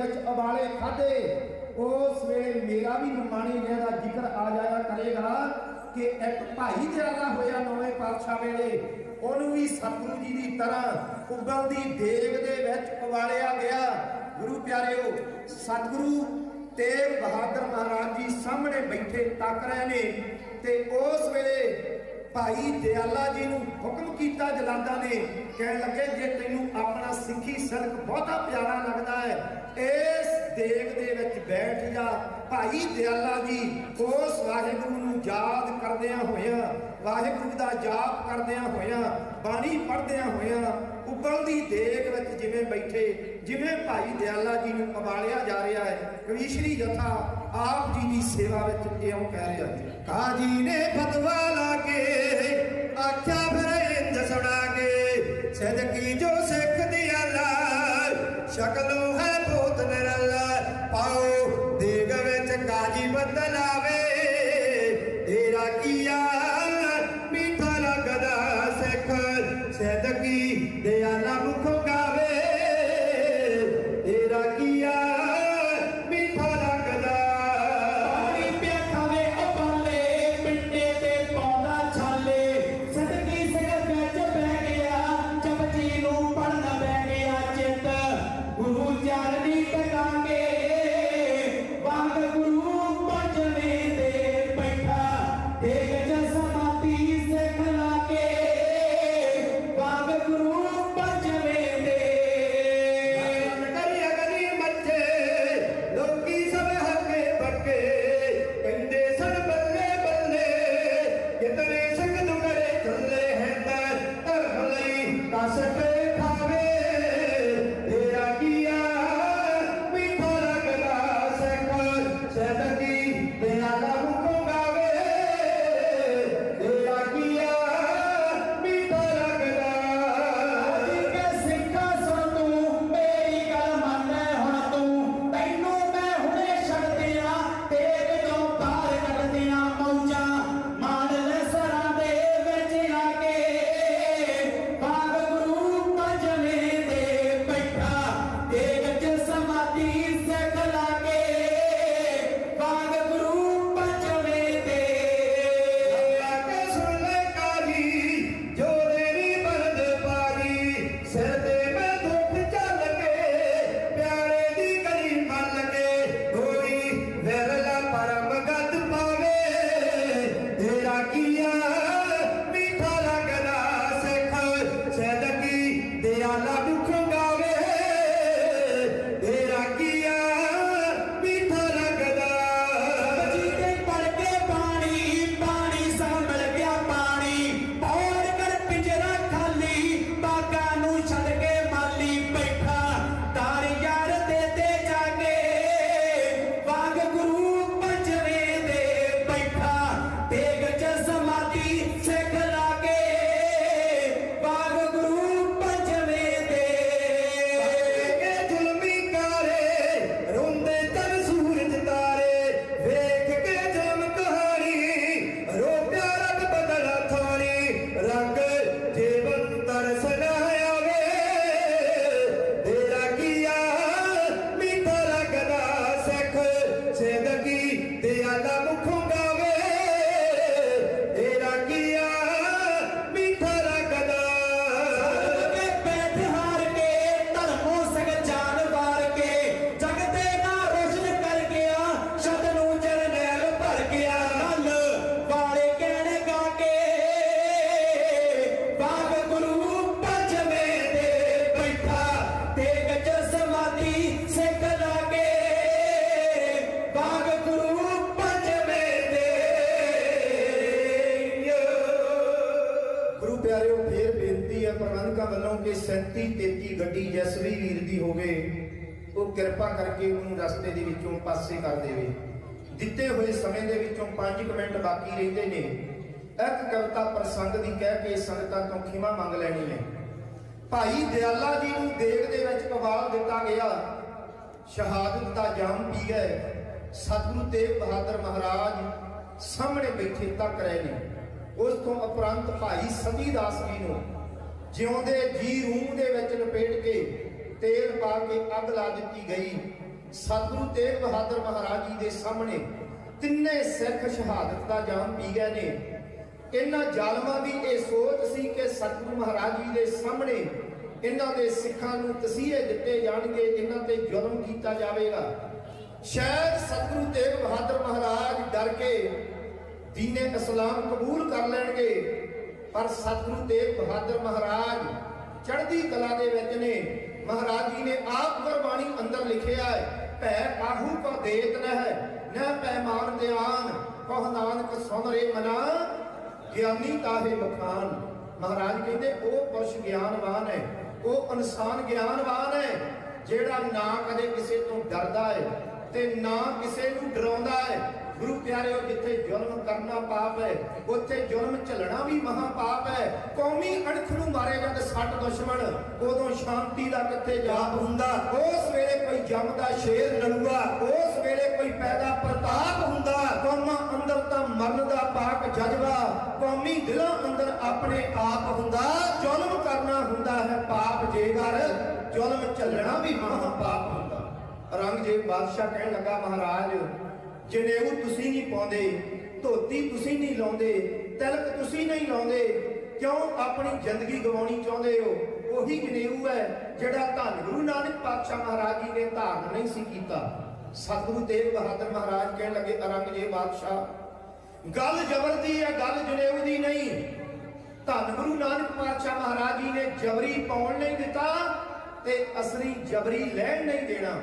ਵਿੱਚ ਉਬਾਲੇ ਖਾਦੇ ਉਸ ਵੇਲੇ ਮੇਰਾ ਵੀ ਨਿਮਾਣੀ ਜਿਹਦਾ ਜ਼ਿਕਰ ਆ ਜਾਇਆ ਕਰੇਗਾ ਕਿ ਇੱਕ ਭਾਈ ਜਿਹੜਾ ਹੋਇਆ ਨੌਵੇਂ ਪਾਤਸ਼ਾਹ ਵੇਲੇ। ਉਹਨੂੰ ਵੀ ਸਤਿਗੁਰੂ ਜੀ ਦੀ ਤਰ੍ਹਾਂ ਉਬਲਦੀ ਦੇਗ ਦੇ ਵਿੱਚ ਉਬਾਲਿਆ ਗਿਆ। ਗੁਰੂ ਪਿਆਰਿਓ, ਸਤਿਗੁਰੂ ਤੇਗ ਬਹਾਦਰ ਮਹਾਰਾਜ ਜੀ ਸਾਹਮਣੇ ਬੈਠੇ ਤੱਕ ਰਹੇ ਨੇ ਤੇ ਉਸ ਵੇਲੇ ਭਾਈ ਦਿਆਲਾ ਜੀ ਨੂੰ ਹੁਕਮ ਕੀਤਾ ਜਲਾਦਾਂ ਨੇ, ਕਹਿਣ ਲੱਗੇ, ਜੇ ਤੈਨੂੰ ਆਪਣਾ ਸਿੱਖੀ ਸੜਕ ਬਹੁਤਾ ਪਿਆਰਾ ਲੱਗਦਾ ਹੈ, ਇਸ ਦੇਗ ਦੇ ਵਿੱਚ ਬੈਠ ਜਾ। ਭਾਈ ਦਿਆਲਾ ਜੀ ਉਸ ਵਾਹਿਗੁਰੂ ਨੂੰ ਯਾਦ ਕਰਦਿਆਂ ਹੋਇਆਂ, ਵਾਹਿਗੁਰੂ ਦਾ ਜਾਪ ਕਰਦਿਆਂ ਹੋਇਆਂ, ਬਾਣੀ ਪੜ੍ਹਦਿਆਂ ਹੋਇਆਂ, ਉਬਲਦੀ ਦੇਗ ਵਿੱਚ ਜਿਵੇਂ ਬੈਠੇ, ਜਿਵੇਂ ਭਾਈ ਦਿਆਲਾ ਜੀ ਨੂੰ ਉਬਾਲਿਆ ਜਾ ਰਿਹਾ ਹੈ, ਕਵੀਸ਼ਰੀ ਜਥਾ ਆਪ ਜੀ ਦੀ ਸੇਵਾ ਵਿੱਚ ਇਉਂ ਕਹਿ ਰਿਹਾ ਹੈ। ਕਾਜੀ ਨੇ ਫਤਵਾ ਵਿੱਚ ਕਾਜੀ ਕਿ 37 33 ਗੱਡੀ ਜਿਸ ਵੀਰ ਦੀ ਹੋਵੇ, ਉਹ ਕਿਰਪਾ ਕਰਕੇ ਉਹਨੂੰ ਰਸਤੇ ਦੇ ਵਿੱਚੋਂ ਪਾਸੇ ਕਰ ਦੇਵੇ। ਦਿੱਤੇ ਹੋਏ ਸਮੇਂ ਦੇ ਵਿੱਚੋਂ 5 ਮਿੰਟ ਬਾਕੀ ਰਹਿੰਦੇ ਨੇ। ਇੱਕ ਕਵਿਤਾ ਪ੍ਰਸੰਗ ਦੀ ਕਹਿ ਕੇ ਸੰਗਤਾਂ ਤੋਂ ਖਿਮਾ ਮੰਗ ਲੈਣੀ ਹੈ। ਭਾਈ ਦਿਆਲਾ ਜੀ ਨੂੰ ਦੇਗ ਦੇ ਵਿੱਚ ਕਵਾਲ ਦਿੱਤਾ ਗਿਆ। ਸ਼ਹਾਦਤ ਦਾ ਜਾਮ ਪੀ ਗਏ। ਸਤਿਗੁਰੂ ਤੇਗ ਬਹਾਦਰ ਮਹਾਰਾਜ ਸਾਹਮਣੇ ਬੈਠੇ ਤੱਕ ਰਹੇ ਨੇ। ਉਸ ਤੋਂ ਉਪਰੰਤ ਭਾਈ ਸਤੀ ਦਾਸ ਜੀ ਨੂੰ ਜਿਉਂਦੇ ਜੀ ਰੂਹ ਦੇ ਵਿੱਚ ਲਪੇਟ ਕੇ ਤੇਲ ਪਾ ਕੇ ਅੱਗ ਲਾ ਦਿੱਤੀ ਗਈ। ਸਤਿਗੁਰੂ ਤੇਗ ਬਹਾਦਰ ਮਹਾਰਾਜ ਜੀ ਦੇ ਸਾਹਮਣੇ ਤਿੰਨੇ ਸਿੱਖ ਸ਼ਹਾਦਤ ਦਾ ਜਾਮ ਪੀ ਗਏ ਨੇ। ਇਹਨਾਂ ਜ਼ਾਲਮਾਂ ਦੀ ਇਹ ਸੋਚ ਸੀ ਕਿ ਸਤਿਗੁਰੂ ਮਹਾਰਾਜ ਜੀ ਦੇ ਸਾਹਮਣੇ ਇਹਨਾਂ ਦੇ ਸਿੱਖਾਂ ਨੂੰ ਤਸੀਹੇ ਦਿੱਤੇ ਜਾਣਗੇ, ਇਹਨਾਂ ਤੇ ਜ਼ੁਲਮ ਕੀਤਾ ਜਾਵੇਗਾ। ਸ਼ਾਇਦ ਸਤਿਗੁਰੂ ਤੇਗ ਬਹਾਦਰ ਮਹਾਰਾਜ ਡਰ ਕੇ ਦੀਨੇ ਇਸਲਾਮ ਕਬੂਲ ਕਰ ਲੈਣਗੇ। ਪਰ ਸਤਿਗੁਰੂ ਤੇਗ ਬਹਾਦਰ ਮਹਾਰਾਜ ਚੜ੍ਹਦੀ ਕਲਾ ਦੇ ਵਿੱਚ ਨੇ। ਮਹਾਰਾਜ ਜੀ ਨੇ ਆਪ ਗੁਰਬਾਣੀ ਅੰਦਰ ਲਿਖਿਆ ਹੈ, ਭੈ ਕਾਹੂ ਕੋ ਦੇਤ ਨਹਿ ਨਾ ਪੈਮਾਨ ਦਿਆਨ ਕਹ ਨਾਨਕ ਸੁਨ ਰੇ ਮਨਾ, ਗਿਆਨੀ ਤਾਹੇ ਮਖਾਨ ਮਹਾਰਾਜ ਕਹਿੰਦੇ, ਉਹ ਪੁਰਸ਼ ਗਿਆਨਵਾਨ ਹੈ, ਉਹ ਇਨਸਾਨ ਗਿਆਨਵਾਨ ਹੈ, ਜਿਹੜਾ ਨਾ ਕਦੇ ਕਿਸੇ ਤੋਂ ਡਰਦਾ ਹੈ ਤੇ ਨਾ ਕਿਸੇ ਨੂੰ ਡਰਾਉਂਦਾ ਹੈ। ਗੁਰੂ ਪਿਆਰਿਓ, ਜਿੱਥੇ ਜ਼ੁਲਮ ਕਰਨਾ ਪਾਪ ਹੈ, ਉੱਥੇ ਜ਼ੁਲਮ ਝੱਲਣਾ ਵੀ ਮਹਾ ਪਾਪ ਹੈ। ਕੌਮੀ ਅਣਖ ਨੂੰ ਮਾਰੇ ਜਦ ਸੱਟ ਦੁਸ਼ਮਣ। ਉਦੋਂ ਸ਼ਾਂਤੀ ਦਾ ਕਿੱਥੇ ਜਾਪ ਹੁੰਦਾ? ਉਸ ਵੇਲੇ ਕੋਈ ਜੰਮਦਾ ਸ਼ੇਰ ਲੜੂਆ, ਉਸ ਵੇਲੇ ਕੋਈ ਪੈਦਾ ਪ੍ਰਤਾਪ ਹੁੰਦਾ। ਕੌਮਾਂ ਅੰਦਰ ਤਾਂ ਮਰਨ ਦਾ ਪਾਕ ਜਜ਼ਬਾ, ਕੌਮੀ ਦਿਲਾਂ ਅੰਦਰ ਆਪਣੇ ਆਪ ਹੁੰਦਾ। ਜ਼ੁਲਮ ਕਰਨਾ ਹੁੰਦਾ ਹੈ ਪਾਪ ਜੇਕਰ ਜ਼ੁਲਮ ਝੱਲਣਾ ਵੀ ਮਹਾ ਪਾਪ ਹੁੰਦਾ ਔਰੰਗਜ਼ੇਬ ਬਾਦਸ਼ਾਹ ਕਹਿਣ ਲੱਗਾ, ਮਹਾਰਾਜ ਜਨੇਊ ਤੁਸੀਂ ਨਹੀਂ ਪਾਉਂਦੇ, ਧੋਤੀ ਤੁਸੀਂ ਨਹੀਂ ਲਾਉਂਦੇ, ਤਿਲਕ ਤੁਸੀਂ ਨਹੀਂ ਲਾਉਂਦੇ, ਕਿਉਂ ਆਪਣੀ ਜ਼ਿੰਦਗੀ ਗਵਾਉਣੀ ਚਾਹੁੰਦੇ ਹੋ? ਉਹੀ ਜਨੇਊ ਹੈ ਜਿਹੜਾ ਧੰਨ ਗੁਰੂ ਨਾਨਕ ਪਾਤਸ਼ਾਹ ਮਹਾਰਾਜ ਜੀ ਨੇ ਧਾਰਨ ਨਹੀਂ ਸੀ ਕੀਤਾ। ਸਤਿਗੁਰੂ ਤੇਗ ਬਹਾਦਰ ਮਹਾਰਾਜ ਕਹਿਣ ਲੱਗੇ ਔਰੰਗਜ਼ੇਬ ਬਾਦਸ਼ਾਹ, ਗੱਲ ਜ਼ਬਰ ਦੀ ਹੈ, ਗੱਲ ਜਨੇਊ ਦੀ ਨਹੀਂ। ਧੰਨ ਗੁਰੂ ਨਾਨਕ ਪਾਤਸ਼ਾਹ ਮਹਾਰਾਜ ਜੀ ਨੇ ਜਬਰੀ ਪਾਉਣ ਨਹੀਂ ਦਿੱਤਾ ਤੇ ਅਸਲੀ ਜਬਰੀ ਲੈਣ ਨਹੀਂ ਦੇਣਾ।